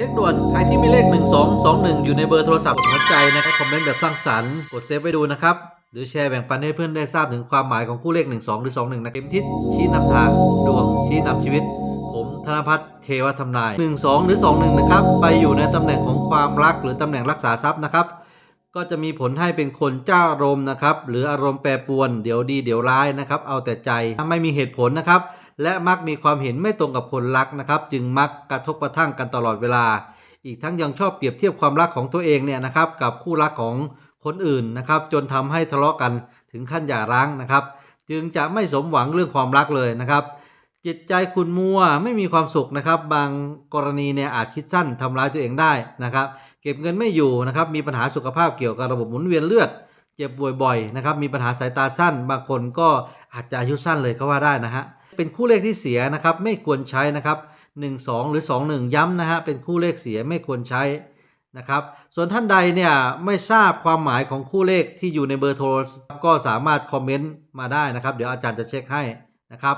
ช็คด่วน ใครที่มีเลข 1221 อยู่ในเบอร์โทรศัพท์หัวใจนะครับคอมเมนต์แบบสร้างสรรค์กดเซฟไว้ดูนะครับ หรือแชร์แบ่งปันให้เพื่อนได้ทราบถึงความหมายของคู่เลข 12 หรือ 21 นะเข็มทิศชี้นำทางดวงชี้นำชีวิต ผมธนพัฒน์เทวทำนาย 12 หรือ 21 นะครับ ไปอยู่ในตำแหน่งของความรักหรือตำแหน่งรักษาทรัพย์นะครับ ก็จะมีผลให้เป็นคนเจ้าอารมณ์นะครับ หรืออารมณ์แปรปรวน เดี๋ยวดีเดี๋ยวร้ายนะครับ เอาแต่ใจไม่มีเหตุผลนะครับ และมักมีความเห็นไม่ตรงกับคนรักนะครับ จึงมักกระทบกระทั่งกันตลอดเวลา อีกทั้งยังชอบเปรียบเทียบความรักของตัวเองเนี่ยนะครับ กับคู่รักของคนอื่นนะครับ จนทำให้ทะเลาะกันถึงขั้นหย่าร้างนะครับ จึงจะไม่สมหวังเรื่องความรักเลยนะครับ จิตใจคุณมัวไม่มีความสุขนะครับ บางกรณีเนี่ยอาจคิดสั้นทำร้ายตัวเองได้นะครับ เก็บเงินไม่อยู่นะครับ มีปัญหาสุขภาพเกี่ยวกับระบบหมุนเวียนเลือด เจ็บป่วยบ่อยนะครับ มีปัญหาสายตาสั้น บางคนก็อาจจะอายุสั้นเลยก็ว่าได้นะฮะ เป็นคู่เลขที่เสียนะครับ ไม่ควรใช้นะครับ1 2 หรือ 2 1 ย้ำนะฮะ เป็นคู่เลขเสียไม่ควรใช้นะครับ ส่วนท่านใดเนี่ยไม่ทราบความหมายของคู่เลขที่อยู่ในเบอร์โทรก็สามารถคอมเมนต์มาได้นะครับ เดี๋ยวอาจารย์จะเช็คให้นะครับ